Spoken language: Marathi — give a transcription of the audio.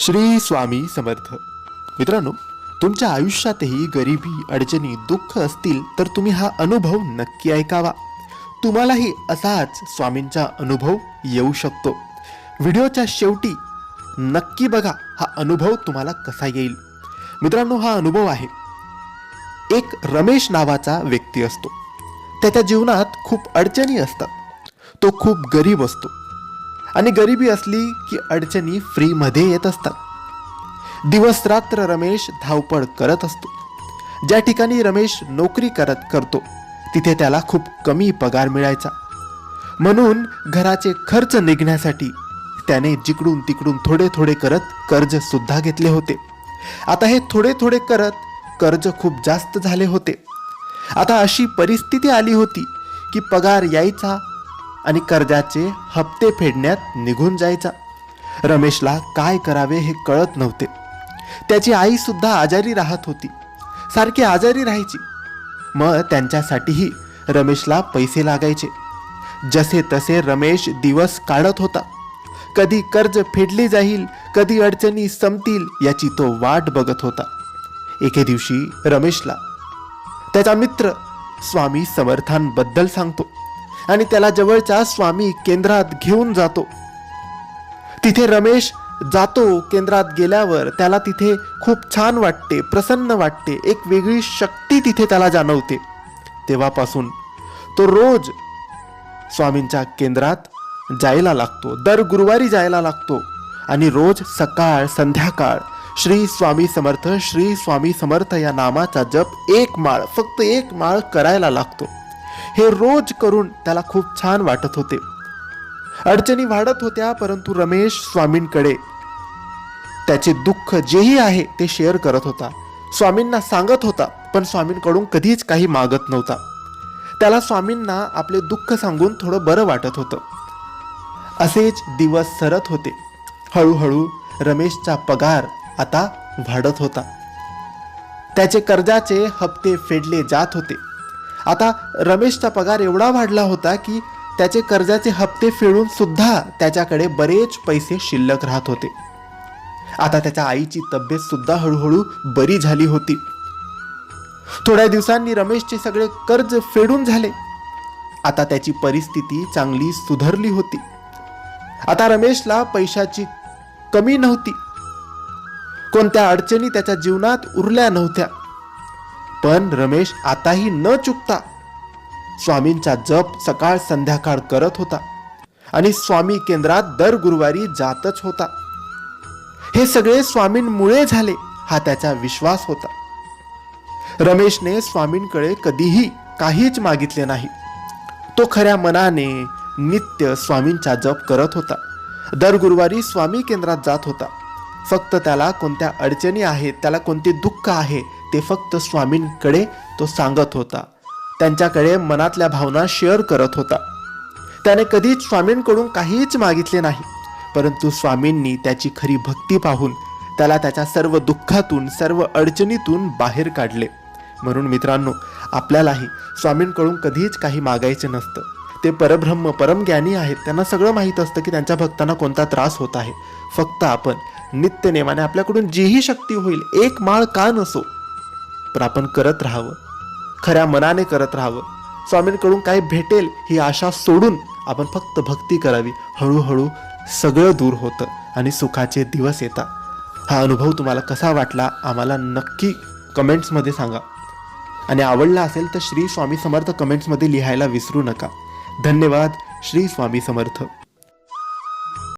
श्री स्वामी समर्थ. मित्रांनो तुमच्या आयुष्यातही गरिबी अडचणी दुःख असतील तर तुम्ही हा अनुभव नक्की ऐकावा. तुम्हालाही असाच स्वामींचा अनुभव येऊ शकतो. व्हिडिओच्या शेवटी नक्की बघा हा अनुभव तुम्हाला कसा येईल. मित्रांनो हा अनुभव आहे. एक रमेश नावाचा व्यक्ती असतो. त्याच्या जीवनात खूप अडचणी असतात. तो खूप गरीब असतो. आणि गरिबी असली की अडचणी फ्रीमध्ये येत असतात. दिवस रात्र रमेश धावपळ करत असतो. ज्या ठिकाणी रमेश नोकरी करत करतो तिथे त्याला खूप कमी पगार मिळायचा. म्हणून घराचे खर्च निघण्यासाठी त्याने जिकडून तिकडून थोडे थोडे करत कर्ज सुद्धा घेतले होते. आता हे थोडे थोडे करत कर्ज खूप जास्त झाले होते. आता अशी परिस्थिती आली होती की पगार यायचा आणि कर्जाचे हप्ते फेडण्यात निघून जायचा. रमेशला काय करावे हे कळत नव्हते. त्याची आई सुद्धा आजारी राहत होती. सारखी आजारी राहायची. मग त्यांच्यासाठीही रमेशला पैसे लागायचे. जसे तसे रमेश दिवस काढत होता. कधी कर्ज फेडले जाईल कधी अडचणी संपतील याची तो वाट बघत होता. एके दिवशी रमेशला त्याचा मित्र स्वामी समर्थांबद्दल सांगतो. आणि त्याला जवळच्या स्वामी केंद्रात घेऊन जातो. तिथे रमेश जातो केंद्रात गेल्यावर त्याला तिथे खूप छान वाटते प्रसन्न वाटते एक वेगळी शक्ती तिथे त्याला जाणवते. तेव्हापासून तो रोज स्वामींच्या केंद्रात जायला लागतो दर गुरुवारी जायला लागतो आणि रोज सकाळ संध्याकाळ श्री स्वामी समर्थ श्री स्वामी समर्थ या नामाचा जप एक माळ फक्त एक माळ करायला लागतो. हे रोज करून त्याला खूप छान वाटत होते. अडचणी वाढत होत्या परंतु रमेश स्वामींकडे त्याचे दुःख जेही आहे ते शेअर करत होता. स्वामींना सांगत होता पण स्वामींकडून कधीच काही मागत नव्हता. त्याला स्वामींना आपले दुःख सांगून थोडं बरं वाटत होतं. असेच दिवस सरत होते. हळूहळू रमेशचा पगार आता वाढत होता. त्याचे कर्जाचे हप्ते फेडले जात होते. आता रमेशचा पगार एवढा वाढला होता की त्याचे कर्जाचे हप्ते फेडून सुद्धा त्याच्याकडे बरेच पैसे शिल्लक राहत होते. आता त्याच्या आईची तब्येत सुद्धा हळूहळू बरी झाली होती. थोड्या दिवसांनी रमेशचे सगळे कर्ज फेडून झाले. आता त्याची परिस्थिती चांगली सुधारली होती. आता रमेशला पैशाची कमी नव्हती. कोणत्या अडचणी त्याच्या जीवनात उरल्या नव्हत्या. पण रमेश आताही न चुकता स्वामींचा जप सकाळ संध्याकाळ करत होता. आणि स्वामी केंद्रात दर गुरुवारी जातच होता. हे सगळे स्वामींमुळे झाले हा त्याचा विश्वास होता. रमेशने स्वामींकडे कधीही काहीच मागितले नाही. तो खऱ्या मनाने नित्य स्वामींचा जप करत होता. दर गुरुवारी स्वामी केंद्रात जात होता. फक्त त्याला कोणत्या अडचणी आहेत त्याला कोणते दुःख आहे ते फक्त स्वामींकडे तो सांगत होता. त्यांच्याकडे मनातल्या भावना शेअर करत होता. त्याने कधीच स्वामींकडून काहीच मागितले नाही. परंतु स्वामींनी त्याची खरी भक्ती पाहून त्याला त्याच्या सर्व दुःखातून सर्व अडचणीतून बाहेर काढले. म्हणून मित्रांनो आपल्यालाही स्वामींकडून कधीच काही मागायचे नसतं. ते परब्रह्म परमज्ञानी आहेत. त्यांना सगळं माहीत असतं की त्यांच्या भक्तांना कोणता त्रास होत आहे. फक्त आपण नित्यनेमाने आपल्याकडून जीही शक्ती होईल एक माळ का नसो? पण आपण करत राहावं. खऱ्या मनाने करत राहावं. स्वामींकडून काही भेटेल ही आशा सोडून आपण फक्त भक्ती करावी. हळूहळू सगळं दूर होतं आणि सुखाचे दिवस येतात. हा अनुभव तुम्हाला कसा वाटला आम्हाला नक्की कमेंट्समध्ये सांगा. आणि आवडला असेल तर श्री स्वामी समर्थ कमेंट्समध्ये लिहायला विसरू नका. धन्यवाद श्री स्वामी समर्थ.